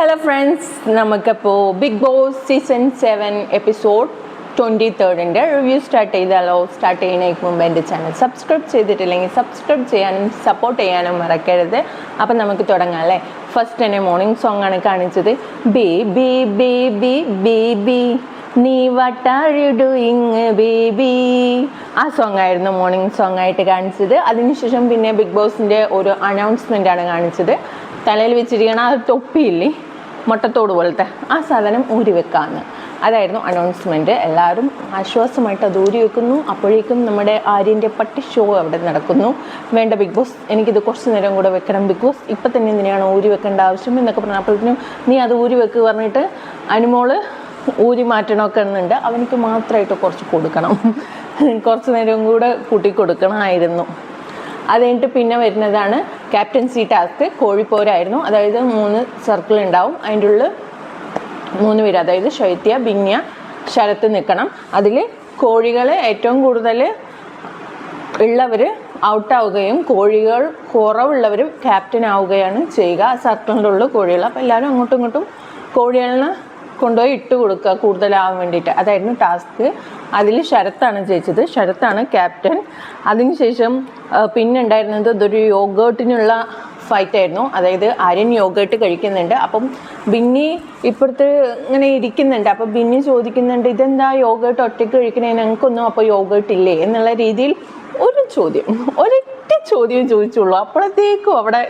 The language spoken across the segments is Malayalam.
ഹലോ ഫ്രണ്ട്സ് നമുക്കിപ്പോൾ Big Boss season seven episode twenty തേർഡിന്റെ review start ചെയ്താലോ? സ്റ്റാർട്ട് ചെയ്യുന്നതിന് മുമ്പ് എന്റെ ചാനൽ സബ്സ്ക്രൈബ് ചെയ്തിട്ടില്ലെങ്കിൽ സബ്സ്ക്രൈബ് ചെയ്യാനും സപ്പോർട്ട് ചെയ്യാനും മറക്കരുത്. അപ്പം നമുക്ക് തുടങ്ങാം അല്ലേ? ഫസ്റ്റ് തന്നെ മോർണിംഗ് സോങ് ആണ് കാണിച്ചത്. ബി ബി ബി നീ what are you doing baby ആ സോങ് ആയിരുന്നു മോർണിംഗ് സോങ് ആയിട്ട് കാണിച്ചത്. അതിനുശേഷം പിന്നെ ബിഗ് ബോസിന്റെ ഒരു അനൗൺസ്മെന്റ് ആണ് കാണിച്ചത്. തലയിൽ വെച്ചിരിക്കണ ആ തൊപ്പിയില്ലേ? മുട്ടത്തോട് പോലത്തെ ആ സാധനം ഊരി വെക്കാമെന്ന് അതായിരുന്നു അനൗൺസ്മെന്റ് എല്ലാവരും ആശ്വാസമായിട്ട് അത് ഊരി വെക്കുന്നു. അപ്പോഴേക്കും നമ്മുടെ ആര്യന്റെ പട്ടി ഷോ അവിടെ നടക്കുന്നു. വേണ്ട ബിഗ് ബോസ് എനിക്കിത് കുറച്ച് നേരം കൂടെ വെക്കണം ബിഗ് ബോസ് ഇപ്പം തന്നെ എന്തിനാണ് ഊരി വെക്കേണ്ട ആവശ്യം എന്നൊക്കെ പറഞ്ഞു അപ്പോഴത്തേനും നീ അത് ഊരി വെക്ക് പറഞ്ഞിട്ട് അനുമോൾ ഊരി മാറ്റണമൊക്കെ എന്നുണ്ട്. അവനിക്ക് മാത്രമായിട്ട് കുറച്ച് കൊടുക്കണം. കുറച്ച് നേരം കൂടെ കൂട്ടി കൊടുക്കണമായിരുന്നു അത് കഴിഞ്ഞിട്ട് പിന്നെ വരുന്നതാണ് ക്യാപ്റ്റൻസി ടാസ്ക് കോഴിപ്പോരായിരുന്നു. അതായത് മൂന്ന് സർക്കിൾ ഉണ്ടാവും. അതിന്റെ ഉള്ളിൽ മൂന്ന് പേര്. അതായത് ശൈത്യ ബിന്യ ശരത്ത് നിൽക്കണം അതിൽ കോഴികൾ ഏറ്റവും കൂടുതൽ ഉള്ളവർ ഔട്ടാവുകയും കോഴികൾ കുറവുള്ളവർ ക്യാപ്റ്റൻ ആവുകയാണ് ചെയ്യുക. ആ സർക്കിളിന്റെ ഉള്ളിൽ കോഴികൾ അപ്പോൾ എല്ലാവരും അങ്ങോട്ടും ഇങ്ങോട്ടും കോഴികളിനെ കൊണ്ടുപോയി ഇട്ട് കൊടുക്കുക കൂടുതലാവാൻ വേണ്ടിയിട്ട്. അതായിരുന്നു ടാസ്ക് അതിൽ ശരത്താണ് ജയിച്ചത്. ശരത്താണ് ക്യാപ്റ്റൻ അതിനുശേഷം പിന്നുണ്ടായിരുന്നത് ഇതൊരു ഫൈറ്റ് ആയിരുന്നു. അതായത് ആര്യൻ യോഗേർട്ട് കഴിക്കുന്നുണ്ട്. അപ്പം ബിന്നി ഇപ്പുറത്ത് ഇങ്ങനെ ഇരിക്കുന്നുണ്ട്. അപ്പം ബിന്നി ചോദിക്കുന്നുണ്ട് ഇതെന്താ യോഗേർട്ട് ഒറ്റയ്ക്ക് കഴിക്കണേ? ഞങ്ങൾക്കൊന്നും അപ്പോൾ യോഗേർട്ട് ഇല്ലേ? എന്നുള്ള രീതിയിൽ ഒരു ചോദ്യം ഒരൊറ്റ ചോദ്യം ചോദിച്ചുള്ളൂ. അപ്പോഴത്തേക്കും അവിടെ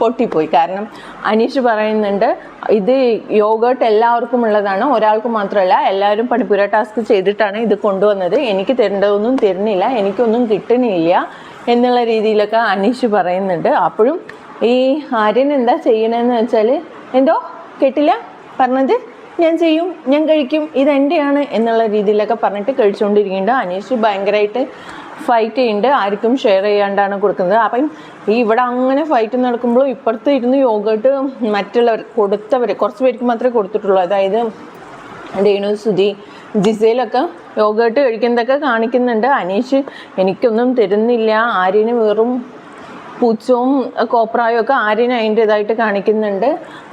പൊട്ടിപ്പോയി. കാരണം അനീഷ് പറയുന്നുണ്ട് ഇത് യോഗേർട്ട് എല്ലാവർക്കും ഉള്ളതാണ്. ഒരാൾക്ക് മാത്രമല്ല എല്ലാവരും പണിപ്പുര ടാസ്ക് ചെയ്തിട്ടാണ് ഇത് കൊണ്ടുവന്നത്. എനിക്ക് തരേണ്ടതൊന്നും തരുന്നില്ല എനിക്കൊന്നും കിട്ടണില്ല എന്നുള്ള രീതിയിലൊക്കെ അനീഷ് പറയുന്നുണ്ട്. അപ്പോഴും ഈ ആര്യൻ എന്താ ചെയ്യണമെന്ന് വെച്ചാൽ എന്തോ കേട്ടില്ല? പറഞ്ഞത് ഞാൻ ചെയ്യും ഞാൻ കഴിക്കും ഇത് എന്റെയാണ് എന്നുള്ള രീതിയിലൊക്കെ പറഞ്ഞിട്ട് കഴിച്ചുകൊണ്ടിരിക്കുന്നുണ്ട്. അനീഷ് ഭയങ്കരമായിട്ട് ഫൈറ്റ് ചെയ്യുന്നുണ്ട് ആർക്കും ഷെയർ ചെയ്യാണ്ടാണ് കൊടുക്കുന്നത്. അപ്പം ഈ ഇവിടെ അങ്ങനെ ഫൈറ്റ് നടക്കുമ്പോൾ ഇപ്പുറത്ത് ഇരുന്ന് യോഗട്ട് മറ്റുള്ളവർ കൊടുത്തവർ കുറച്ച് പേർക്ക് മാത്രമേ കൊടുത്തിട്ടുള്ളൂ. അതായത് രേണു സുധി ജിസയിലൊക്കെ യോഗട്ട് കഴിക്കുന്നതൊക്കെ കാണിക്കുന്നുണ്ട്. അനീഷ് എനിക്കൊന്നും തരുന്നില്ല. ആര്യന് വെറും പൂച്ചവും കോപ്രായും ഒക്കെ ആര്യന് അതിന്റെതായിട്ട് കാണിക്കുന്നുണ്ട്.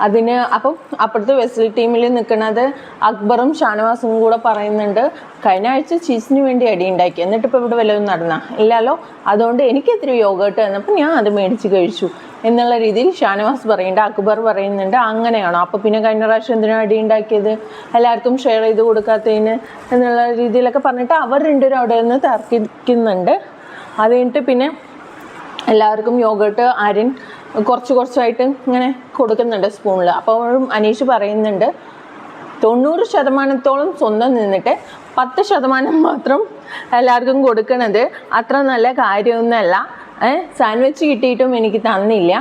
അതിന് അപ്പം അപ്പുറത്തെ വെസൽ ടീമിൽ നിൽക്കുന്നത് അക്ബറും ഷാനവാസും കൂടെ പറയുന്നുണ്ട് കഴിഞ്ഞ ആഴ്ച ചീസിന് വേണ്ടി അടി ഉണ്ടാക്കി. എന്നിട്ട് ഇപ്പോൾ ഇവിടെ വല്ലതും നടന്ന? ഇല്ലല്ലോ. അതുകൊണ്ട് എനിക്ക് എത്ര യോഗട്ട് തന്നപ്പോൾ ഞാൻ അത് മേടിച്ച് കഴിച്ചു. എന്നുള്ള രീതിയിൽ ഷാനവാസ് പറയുന്നുണ്ട് അക്ബർ പറയുന്നുണ്ട് അങ്ങനെയാണോ? അപ്പോൾ പിന്നെ കഴിഞ്ഞ പ്രാവശ്യം എന്തിനാണ് അടി ഉണ്ടാക്കിയത്? എല്ലാവർക്കും ഷെയർ ചെയ്ത് കൊടുക്കാത്തതിന്? എന്നുള്ള രീതിയിലൊക്കെ പറഞ്ഞിട്ട് അവർ രണ്ടുപേരും അവിടെ നിന്ന് തർക്കിക്കുന്നുണ്ട്. അത് കഴിഞ്ഞിട്ട് പിന്നെ എല്ലാവർക്കും യോഗട്ട് ആര്യൻ കുറച്ച് കുറച്ചായിട്ട് ഇങ്ങനെ കൊടുക്കുന്നുണ്ട് സ്പൂണിൽ അപ്പോഴും അനീഷ് പറയുന്നുണ്ട് തൊണ്ണൂറ് ശതമാനത്തോളം സ്വന്തം നിന്നിട്ട് പത്ത് ശതമാനം മാത്രം എല്ലാവർക്കും കൊടുക്കണത് അത്ര നല്ല കാര്യമൊന്നുമല്ല. സാൻഡ്വിച്ച് കിട്ടിയിട്ടും എനിക്ക് തന്നില്ല.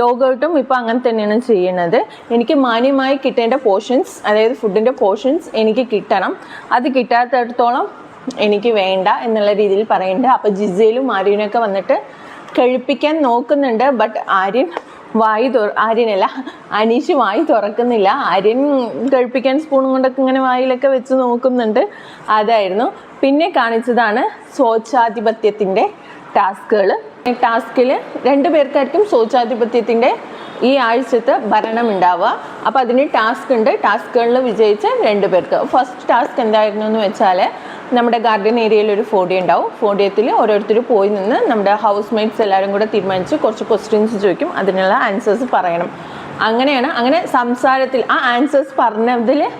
യോഗട്ടും ഇപ്പോൾ അങ്ങനെ തന്നെയാണ് ചെയ്യുന്നത് എനിക്ക് മാന്യമായി കിട്ടേണ്ട പോർഷൻസ് അതായത് ഫുഡിന്റെ പോർഷൻസ് എനിക്ക് കിട്ടണം. അത് കിട്ടാത്തടത്തോളം എനിക്ക് വേണ്ട എന്നുള്ള രീതിയിൽ പറയുന്നുണ്ട്. അപ്പോൾ ജിസയിലും മാരിയനൊക്കെ വന്നിട്ട് കഴിപ്പിക്കാൻ നോക്കുന്നുണ്ട്. ബട്ട് ആര്യൻ വായി തുറ ആര്യനല്ല അനീഷ് വായി തുറക്കുന്നില്ല. ആര്യൻ കഴിപ്പിക്കാൻ സ്പൂണും കൊണ്ടൊക്കെ ഇങ്ങനെ വായിലൊക്കെ വെച്ച് നോക്കുന്നുണ്ട്. അതായിരുന്നു. പിന്നെ കാണിച്ചതാണ് സ്വച്ഛാധിപത്യത്തിന്റെ ടാസ്കുകൾ ടാസ്കിൽ രണ്ട് പേർക്കായിരിക്കും സ്വച്ഛാധിപത്യത്തിന്റെ ഈ ആഴ്ചത്തെ ഭരണം ഉണ്ടാവുക അപ്പോൾ അതിന് ടാസ്ക് ഉണ്ട്. ടാസ്കുകളിൽ വിജയിച്ച രണ്ട് പേർക്ക്. ഫസ്റ്റ് ടാസ്ക് എന്തായിരുന്നു എന്ന് വെച്ചാൽ നമ്മുടെ ഗാർഡൻ ഏരിയയിൽ ഒരു ഫോഡിയ ഉണ്ടാവും. ഫോഡിയത്തിൽ ഓരോരുത്തർ പോയി നിന്ന് നമ്മുടെ ഹൗസ് മേറ്റ്സ് എല്ലാവരും കൂടെ തീരുമാനിച്ച് കുറച്ച് ക്വസ്റ്റ്യൻസ് ചോദിക്കും. അതിനുള്ള ആൻസേഴ്സ് പറയണം. അങ്ങനെയാണ്. അങ്ങനെ സംസാരത്തിൽ ആ ആൻസേഴ്സ് പറഞ്ഞതിൽ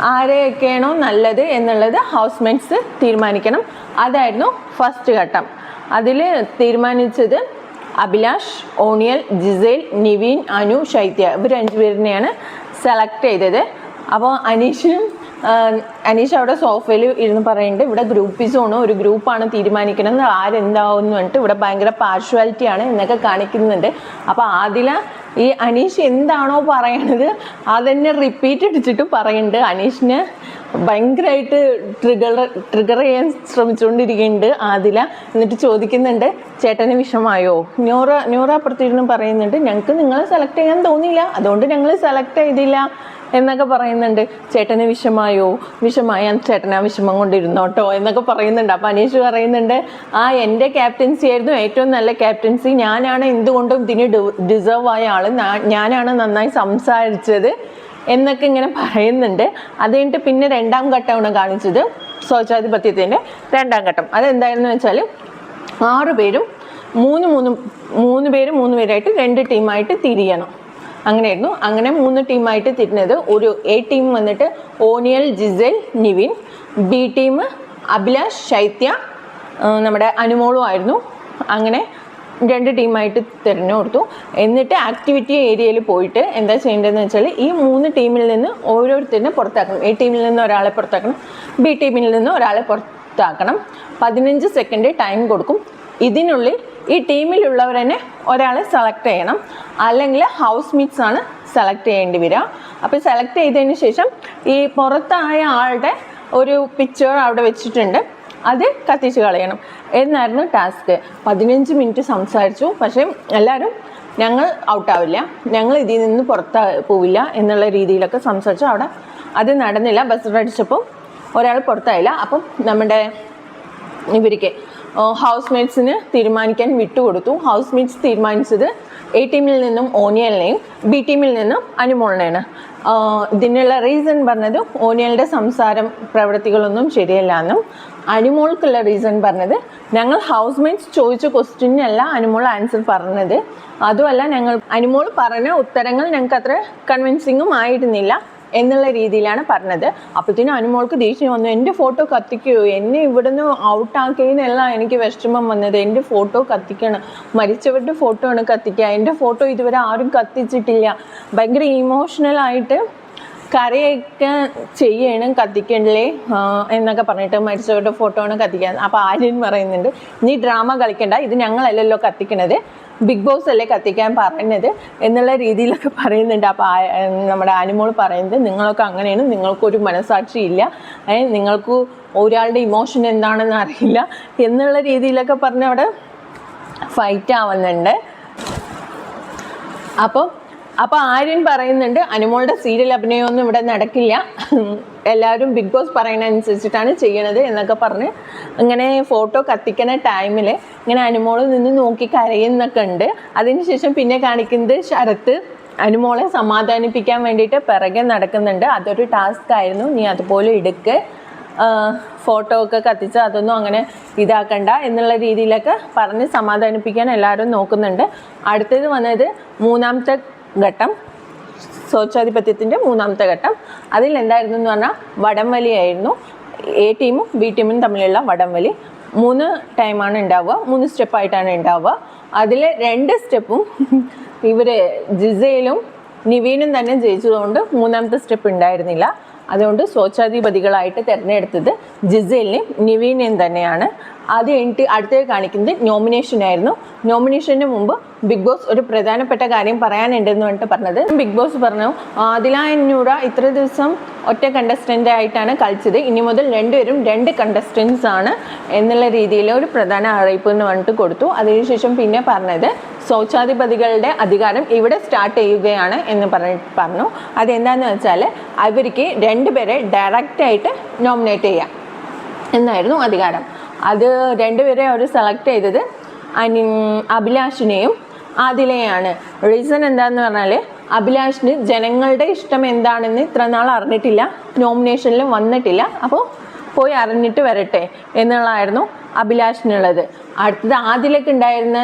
ആരെയൊക്കെയാണോ നല്ലത് എന്നുള്ളത് ഹൗസ് മെയ്റ്റ്സ് തീരുമാനിക്കണം. അതായിരുന്നു ഫസ്റ്റ് ഘട്ടം. അതിൽ തീരുമാനിച്ചത് അഭിലാഷ് ഓണിയൽ ജിസേൽ നിവീൻ അനു ശൈത്യ. ഇവർ അഞ്ചുപേരിനെയാണ് സെലക്ട് ചെയ്തത്. അപ്പോൾ അനീഷിനും അനീഷ് അവിടെ സോഫയിൽ ഇരുന്ന് പറയുന്നുണ്ട് ഇവിടെ ഗ്രൂപ്പ് ഗ്രൂപ്പിസോണ് ഒരു ഗ്രൂപ്പാണ് തീരുമാനിക്കുന്നത് ആരെന്താവും എന്ന് പറഞ്ഞിട്ട് ഇവിടെ ഭയങ്കര പാർഷ്വാലിറ്റിയാണ് എന്നൊക്കെ കാണിക്കുന്നുണ്ട്. അപ്പോൾ ആദില ഈ അനീഷ് എന്താണോ പറയണത് അതന്നെ റിപ്പീറ്റ് അടിച്ചിട്ട് പറയുന്നുണ്ട് അനീഷിന് ഭയങ്കരമായിട്ട് ട്രിഗർ ട്രിഗർ ചെയ്യാൻ ശ്രമിച്ചുകൊണ്ടിരിക്കുന്നുണ്ട് ആദില. എന്നിട്ട് ചോദിക്കുന്നുണ്ട് ചേട്ടന് വിഷമായോ? ന്യൂറ ന്യൂറ അപ്പുറത്തിരുന്ന് പറയുന്നുണ്ട് ഞങ്ങൾക്ക് നിങ്ങളെ സെലക്ട് ചെയ്യാൻ തോന്നിയില്ല. അതുകൊണ്ട് ഞങ്ങൾ സെലക്ട് ചെയ്തില്ല. എന്നൊക്കെ പറയുന്നുണ്ട്. ചേട്ടന് വിഷമായോ? വിഷമായ ചേട്ടൻ ആ വിഷമം കൊണ്ടിരുന്നോട്ടോ എന്നൊക്കെ പറയുന്നുണ്ട്. അപ്പം അനീഷ് പറയുന്നുണ്ട് ആ എന്റെ ക്യാപ്റ്റൻസി ആയിരുന്നു ഏറ്റവും നല്ല ക്യാപ്റ്റൻസി. ഞാനാണ് എന്തുകൊണ്ടും ഇതിന് ഡിസേർവ് ആയ ആൾ ഞാനാണ് നന്നായി സംസാരിച്ചത് എന്നൊക്കെ ഇങ്ങനെ പറയുന്നുണ്ട്. അത് കഴിഞ്ഞിട്ട് പിന്നെ രണ്ടാം ഘട്ടമാണ് കാണിച്ചത് സ്വച്ഛാധിപത്യത്തിന്റെ രണ്ടാം ഘട്ടം. അതെന്തായിരുന്നു വെച്ചാൽ ആറ് പേരും മൂന്ന് മൂന്ന് മൂന്ന് പേര് മൂന്ന് പേരായിട്ട് രണ്ട് ടീമായിട്ട് തിരിയണം. അങ്ങനെയായിരുന്നു. അങ്ങനെ മൂന്ന് ടീമായിട്ട് തിരിഞ്ഞത്. ഒരു എ ടീം വന്നിട്ട് ഓനിയൽ ജിസൽ നിവിൻ. ബി ടീം അഭിലാഷ് ശൈത്യ നമ്മുടെ അനുമോളും ആയിരുന്നു. അങ്ങനെ രണ്ട് ടീമായിട്ട് തിരഞ്ഞു കൊടുത്തു. എന്നിട്ട് ആക്ടിവിറ്റി ഏരിയയിൽ പോയിട്ട് എന്താ ചെയ്യേണ്ടതെന്ന് വെച്ചാൽ ഈ മൂന്ന് ടീമിൽ നിന്ന് ഓരോരുത്തരിനെ പുറത്താക്കണം. എ ടീമിൽ നിന്ന് ഒരാളെ പുറത്താക്കണം. ബി ടീമിൽ നിന്ന് ഒരാളെ പുറത്താക്കണം. പതിനഞ്ച് സെക്കൻഡ് ടൈം കൊടുക്കും. ഇതിനുള്ളിൽ ഈ ടീമിലുള്ളവർ തന്നെ ഒരാളെ സെലക്ട് ചെയ്യണം. അല്ലെങ്കിൽ ഹൗസ് മീറ്റ്സ് ആണ് സെലക്ട് ചെയ്യേണ്ടി വരിക. അപ്പോൾ സെലക്ട് ചെയ്തതിന് ശേഷം ഈ പുറത്തായ ആളുടെ ഒരു പിക്ചർ അവിടെ വെച്ചിട്ടുണ്ട്. അത് കത്തിച്ച് കളയണം. എന്നായിരുന്നു ടാസ്ക് പതിനഞ്ച് മിനിറ്റ് സംസാരിച്ചു. പക്ഷേ എല്ലാവരും ഞങ്ങൾ ഔട്ടാവില്ല ഞങ്ങൾ ഇതിൽ നിന്ന് പുറത്ത് പോവില്ല എന്നുള്ള രീതിയിലൊക്കെ സംസാരിച്ചു. അവിടെ അത് നടന്നില്ല. ബസ് അടിച്ചപ്പോൾ ഒരാൾ പുറത്തായില്ല. അപ്പം നമ്മുടെ ഇവർക്ക് ഹൗസ് മേറ്റ്സിന് തീരുമാനിക്കാൻ വിട്ടുകൊടുത്തു. ഹൗസ് മേറ്റ്സ് തീരുമാനിച്ചത് എ ടീമിൽ നിന്നും ഓനിയലിനെയും ബി ടീമിൽ നിന്നും അനുമോളിനെയാണ്. ഇതിനുള്ള റീസൺ പറഞ്ഞത് ഓനിയലിന്റെ സംസാരം പ്രവൃത്തികളൊന്നും ശരിയല്ല എന്നും അനുമോൾക്കുള്ള റീസൺ പറഞ്ഞത് ഞങ്ങൾ ഹൗസ് മേറ്റ്സ് ചോദിച്ച ക്വസ്റ്റ്യനല്ല അനുമോൾ ആൻസർ പറഞ്ഞത്. അതുമല്ല ഞങ്ങൾ അനുമോൾ പറഞ്ഞ ഉത്തരങ്ങൾ ഞങ്ങൾക്ക് അത്ര കൺവിൻസിങ്ങും ആയിരുന്നില്ല. എന്നുള്ള രീതിയിലാണ് പറഞ്ഞത്. അപ്പോഴത്തേനും അനുമോൾക്ക് ദേഷ്യം വന്നു. എന്റെ ഫോട്ടോ കത്തിക്കുകയോ എന്നെ ഇവിടുന്ന് ഔട്ടാക്കിയെന്നല്ല എനിക്ക് വിഷമം വന്നത്. എന്റെ ഫോട്ടോ കത്തിക്കണം. മരിച്ചവരുടെ ഫോട്ടോ ആണ് കത്തിക്കുക. എന്റെ ഫോട്ടോ ഇതുവരെ ആരും കത്തിച്ചിട്ടില്ല. ഭയങ്കര ഇമോഷണലായിട്ട് കരയൊക്കെ ചെയ്യണം കത്തിക്കണ്ടേ ആ, എന്നൊക്കെ പറഞ്ഞിട്ട് മരിച്ചവരുടെ ഫോട്ടോ ആണ് കത്തിക്കാൻ അപ്പോൾ ആര്യൻ പറയുന്നുണ്ട് നീ ഡ്രാമ കളിക്കണ്ട. ഇത് ഞങ്ങളല്ലല്ലോ കത്തിക്കണത്. ബിഗ് ബോസ് അല്ലേ കത്തിക്കാൻ പറയുന്നത് എന്നുള്ള രീതിയിലൊക്കെ പറയുന്നുണ്ട്. അപ്പോൾ നമ്മുടെ ആനിമോൾ പറയുന്നത് നിങ്ങളൊക്കെ അങ്ങനെയാണ് നിങ്ങൾക്കൊരു മനസാക്ഷി ഇല്ല. നിങ്ങൾക്ക് ഒരാളുടെ ഇമോഷൻ എന്താണെന്ന് അറിയില്ല എന്നുള്ള രീതിയിലൊക്കെ പറഞ്ഞ് അവിടെ ഫൈറ്റ് ആവുന്നുണ്ട്. അപ്പോൾ അപ്പോൾ ആര്യൻ പറയുന്നുണ്ട് അനുമോളുടെ സീരിയൽ അഭിനയമൊന്നും ഇവിടെ നടക്കില്ല. എല്ലാവരും ബിഗ് ബോസ് പറയുന്ന അനുസരിച്ചിട്ടാണ് ചെയ്യണത് എന്നൊക്കെ പറഞ്ഞ് ഇങ്ങനെ ഫോട്ടോ കത്തിക്കുന്ന ടൈമിൽ ഇങ്ങനെ അനുമോൾ നിന്ന് നോക്കി കരയുന്നൊക്കെ ഉണ്ട്. അതിനുശേഷം പിന്നെ കാണിക്കുന്നത് ശരത്ത്. അനുമോളെ സമാധാനിപ്പിക്കാൻ വേണ്ടിയിട്ട് പിറകെ നടക്കുന്നുണ്ട്. അതൊരു ടാസ്ക് ആയിരുന്നു. നീ അതുപോലെ എടുക്ക്. ഫോട്ടോ ഒക്കെ കത്തിച്ച് അതൊന്നും അങ്ങനെ ഇതാക്കണ്ട എന്നുള്ള രീതിയിലൊക്കെ പറഞ്ഞ് സമാധാനിപ്പിക്കാൻ എല്ലാവരും നോക്കുന്നുണ്ട്. അടുത്തത് വന്നത് മൂന്നാമത്തെ ഘട്ടം. സ്വച്ഛാധിപത്യത്തിന്റെ മൂന്നാമത്തെ ഘട്ടം. അതിൽ എന്തായിരുന്നു എന്ന് പറഞ്ഞാൽ വടംവലിയായിരുന്നു എ ടീമും ബി ടീമും തമ്മിലുള്ള വടംവലി. മൂന്ന് ടൈമാണ് ഉണ്ടാവുക. മൂന്ന് സ്റ്റെപ്പായിട്ടാണ് ഉണ്ടാവുക. അതിൽ രണ്ട് സ്റ്റെപ്പും ഇവർ ജിസയിലും നിവീനും തന്നെ ജയിച്ചതുകൊണ്ട് മൂന്നാമത്തെ സ്റ്റെപ്പ് ഉണ്ടായിരുന്നില്ല. അതുകൊണ്ട് സ്വച്ഛാധിപതികളായിട്ട് തിരഞ്ഞെടുത്തത് ജിസേലിനെയും നിവീനെയും തന്നെയാണ്. അത് കഴിഞ്ഞിട്ട് അടുത്തത് കാണിക്കുന്നത് നോമിനേഷൻ ആയിരുന്നു. നോമിനേഷന് മുമ്പ് ബിഗ് ബോസ് ഒരു പ്രധാനപ്പെട്ട കാര്യം പറയാനുണ്ടെന്ന് പറഞ്ഞിട്ട് പറഞ്ഞത്. ബിഗ് ബോസ് പറഞ്ഞു ആദില എന്നൂറ ഇത്ര ദിവസം ഒറ്റ കണ്ടസ്റ്റന്റ് ആയിട്ടാണ് കളിച്ചത്. ഇനി മുതൽ രണ്ടുപേരും രണ്ട് കണ്ടസ്റ്റൻസ് ആണ് എന്നുള്ള രീതിയിൽ ഒരു പ്രധാന അറിയിപ്പ് എന്ന് പറഞ്ഞിട്ട് കൊടുത്തു. അതിനുശേഷം പിന്നെ പറഞ്ഞത് സ്വച്ഛാധിപതികളുടെ അധികാരം ഇവിടെ സ്റ്റാർട്ട് ചെയ്യുകയാണ് എന്ന് പറഞ്ഞിട്ട് പറഞ്ഞു. അതെന്താന്ന് വെച്ചാൽ അവർക്ക് രണ്ടുപേരെ ഡയറക്റ്റായിട്ട് നോമിനേറ്റ് ചെയ്യാം. എന്നായിരുന്നു അധികാരം. അത് രണ്ടുപേരെയും അവർ സെലക്ട് ചെയ്തത് അനി അഭിലാഷിനെയും ആദിലയാണ് റീസൺ എന്താന്ന് പറഞ്ഞാൽ അഭിലാഷിന് ജനങ്ങളുടെ ഇഷ്ടം എന്താണെന്ന് ഇത്ര നാൾ അറിഞ്ഞിട്ടില്ല നോമിനേഷനിലും വന്നിട്ടില്ല. അപ്പോൾ പോയി അറിഞ്ഞിട്ട് വരട്ടെ എന്നുള്ളതായിരുന്നു അഭിലാഷിനുള്ളത്. അടുത്തത് ആദിലേക്ക് ഉണ്ടായിരുന്ന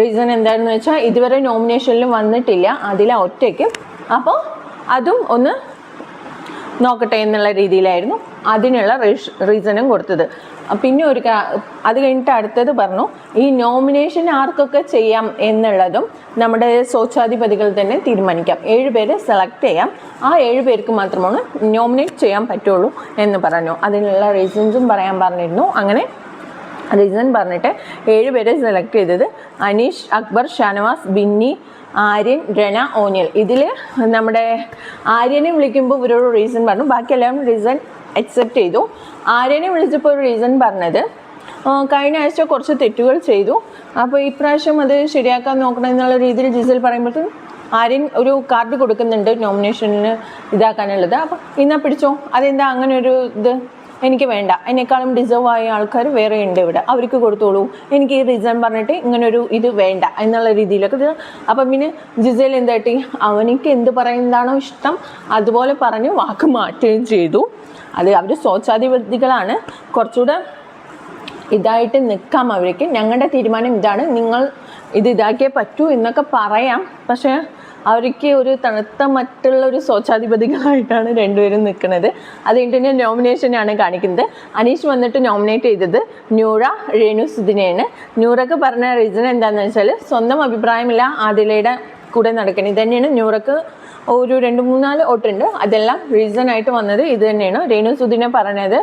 റീസൺ എന്താണെന്ന് വെച്ചാൽ ഇതുവരെ നോമിനേഷനിലും വന്നിട്ടില്ല അതില ഒറ്റയ്ക്ക്. അപ്പോൾ അതും ഒന്ന് നോക്കട്ടെ എന്നുള്ള രീതിയിലായിരുന്നു അതിനുള്ള റീസണും കൊടുത്തത്. പിന്നെ ഒരു അത് കഴിഞ്ഞിട്ട് അടുത്തത് പറഞ്ഞു. ഈ നോമിനേഷൻ ആർക്കൊക്കെ ചെയ്യാം എന്നുള്ളതും നമ്മുടെ സ്വച്ഛാധിപതികൾ തന്നെ തീരുമാനിക്കാം. ഏഴ് പേരെ സെലക്ട് ചെയ്യാം. ആ ഏഴ് പേർക്ക് മാത്രമാണ് നോമിനേറ്റ് ചെയ്യാൻ പറ്റുള്ളൂ എന്ന് പറഞ്ഞു. അതിനുള്ള റീസൺസും പറയാൻ പറഞ്ഞിരുന്നു. അങ്ങനെ റീസൺ പറഞ്ഞിട്ട് ഏഴ് പേരെ സെലക്ട് ചെയ്തത് അനീഷ് അക്ബർ ഷാനവാസ് ബിന്നി ആര്യൻ രണ ഓനിയൽ. ഇതിൽ നമ്മുടെ ആര്യനെ വിളിക്കുമ്പോൾ ഇവരോട് റീസൺ പറഞ്ഞു. ബാക്കി എല്ലാവരും റീസൺ അക്സെപ്റ്റ് ചെയ്തു. ആര്യനെ വിളിച്ചപ്പോൾ ഒരു റീസൺ പറഞ്ഞത്. കഴിഞ്ഞ ആഴ്ച കുറച്ച് തെറ്റുകൾ ചെയ്തു. അപ്പോൾ ഇപ്രാവശ്യം അത് ശരിയാക്കാൻ നോക്കണം എന്നുള്ള രീതിയിൽ ജിസൽ പറയുമ്പോഴത്തേക്കും ആര്യൻ ഒരു കാർഡ് കൊടുക്കുന്നുണ്ട് നോമിനേഷനിൽ ഇതാക്കാനുള്ളത്. അപ്പോൾ ഇന്നാ പിടിച്ചോ? അതെന്താ അങ്ങനെ ഒരു ഇത്? എനിക്ക് വേണ്ട. എന്നെക്കാളും ഡിസേർവ് ആയ ആൾക്കാർ വേറെ ഉണ്ട് ഇവിടെ. അവർക്ക് കൊടുത്തോളൂ. എനിക്ക് ഈ റീസൺ പറഞ്ഞിട്ട് ഇങ്ങനെ ഒരു ഇത് വേണ്ട എന്നുള്ള രീതിയിലൊക്കെ ഇത് അപ്പം പിന്നെ ജിസേൽ എന്തായിട്ട് അവനിക്ക് എന്ത് പറയുന്നതാണോ ഇഷ്ടം അതുപോലെ പറഞ്ഞ് വാക്ക് മാറ്റുകയും ചെയ്തു. അത് അവർ സ്വച്ഛാധിപതികളാണ്. കുറച്ചുകൂടെ ഇതായിട്ട് നിൽക്കാം അവർക്ക്. ഞങ്ങളുടെ തീരുമാനം ഇതാണ്. നിങ്ങൾ ഇത് ഇതാക്കിയേ പറ്റൂ എന്നൊക്കെ പറയാം. പക്ഷേ അവർക്ക് ഒരു തണുത്ത മറ്റുള്ള ഒരു സ്വച്ഛാധിപതികളായിട്ടാണ് രണ്ടുപേരും നിൽക്കുന്നത്. അത് കഴിഞ്ഞിട്ട് നോമിനേഷനാണ് കാണിക്കുന്നത്. അനീഷ് വന്നിട്ട് നോമിനേറ്റ് ചെയ്തത് ന്യൂറ രേണു സുദിനെയാണ് ന്യൂറക്ക് പറഞ്ഞ റീസൺ എന്താണെന്ന് വെച്ചാൽ സ്വന്തം അഭിപ്രായമില്ല ആദിലയുടെ കൂടെ നടക്കുന്നത് ഇത് തന്നെയാണ് ന്യൂറക്ക് ഒരു രണ്ട് മൂന്നാൽ ഓട്ടുണ്ട് അതെല്ലാം റീസൺ ആയിട്ട് വന്നത് ഇത് തന്നെയാണ്. രേണു സുദിനെ പറഞ്ഞത്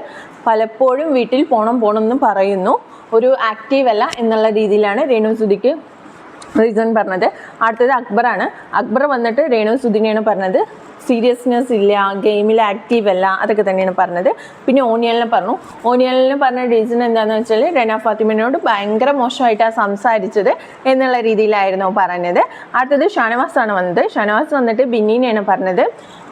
പലപ്പോഴും വീട്ടിൽ പോകണം പോകണം എന്ന് പറയുന്നു. ഒരു ആക്റ്റീവ് അല്ല എന്നുള്ള രീതിയിലാണ് രേണു സുദിക്ക് റീസൺ പറഞ്ഞത്. അടുത്തത് അക്ബറാണ്. അക്ബർ വന്നിട്ട് രേണു സുദിനെയാണ് പറഞ്ഞത്. സീരിയസ്നെസ് ഇല്ല ഗെയിമിൽ ആക്റ്റീവ് അല്ല അതൊക്കെ തന്നെയാണ് പറഞ്ഞത്. പിന്നെ ഓനിയലിനെ പറഞ്ഞു. ഓനിയലിന് പറഞ്ഞ റീസൺ എന്താണെന്ന് വെച്ചാൽ റെന ഫാത്തിമിനോട് ഭയങ്കര മോശമായിട്ടാണ് സംസാരിച്ചത് എന്നുള്ള രീതിയിലായിരുന്നു പറഞ്ഞത്. അടുത്തത് ഷാനവാസാണ് വന്നത്. ഷാനവാസ് വന്നിട്ട് ബിന്നീനെയാണ് പറഞ്ഞത്.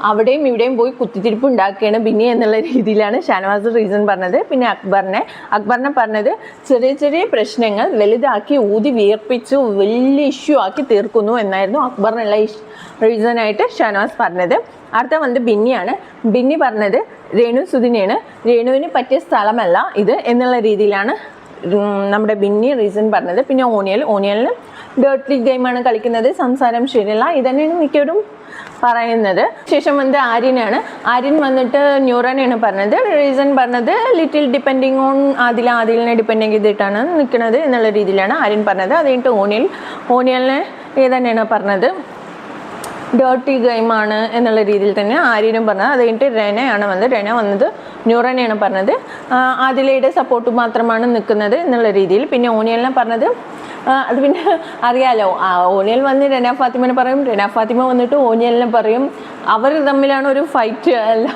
അവിടെയും ഇവിടെയും പോയി കുത്തിത്തിരിപ്പ് ഉണ്ടാക്കുകയാണ് ബിന്നി എന്നുള്ള രീതിയിലാണ് ഷാനവാസ് റീസൺ പറഞ്ഞത്. പിന്നെ അക്ബറിനെ. അക്ബറിനെ പറഞ്ഞത് ചെറിയ ചെറിയ പ്രശ്നങ്ങൾ വലുതാക്കി ഊതി വിയർപ്പിച്ചു വലിയ ഇഷ്യൂ ആക്കി തീർക്കുന്നു എന്നായിരുന്നു അക്ബറിനുള്ള റീസൺ ആയിട്ട് ഷാനവാസ് പറഞ്ഞത്. അടുത്ത വന്നത് ബിന്നിയാണ്. ബിന്നി പറഞ്ഞത് രേണു സുധിനെയാണ് രേണുവിന് പറ്റിയ സ്ഥലമല്ല ഇത് എന്നുള്ള രീതിയിലാണ് നമ്മുടെ ബിന്നി റീസൺ പറഞ്ഞത്. പിന്നെ ഓണിയൽ ഓണിയലിന് ഡേർട്ട്ലി ഗെയിമാണ് കളിക്കുന്നത് സംസാരം ശരിയല്ല. ഇതന്നെയാണ് മിക്കവരും പറയുന്നത്. ശേഷം വന്നത് ആര്യനാണ്. ആര്യൻ വന്നിട്ട് ന്യൂറനാണ് പറഞ്ഞത്. റീസൺ പറഞ്ഞത് ലിറ്റിൽ ഡിപ്പെൻഡിങ് ഓൺ ആദില ആദിലിനെ ഡിപ്പെൻഡിങ് ചെയ്തിട്ടാണ് നിൽക്കുന്നത് എന്നുള്ള രീതിയിലാണ് ആര്യൻ പറഞ്ഞത്. അത് കഴിഞ്ഞിട്ട് ഓണിയൽ ഓണിയലിനെ ഏതന്നെയാണ് പറഞ്ഞത്? ഡേർട്ടി ഗെയിമാണ് എന്നുള്ള രീതിയിൽ തന്നെ ആര്യനും പറഞ്ഞത്. അത് കഴിഞ്ഞിട്ട് രനയാണ് വന്നത്. രന വന്നത് ന്യൂറനെയാണ് പറഞ്ഞത്. ആദിലയുടെ സപ്പോർട്ട് മാത്രമാണ് നിൽക്കുന്നത് എന്നുള്ള രീതിയിൽ. പിന്നെ ഓനിയലിനെ പറഞ്ഞത് അത് പിന്നെ അറിയാലോ. ഓനിയൽ വന്ന് രന ഫാത്തിമനെ പറയും. രന ഫാത്തിമ വന്നിട്ട് ഓനിയലിനെ പറയും. അവർ തമ്മിലാണ് ഒരു ഫൈറ്റ് അല്ല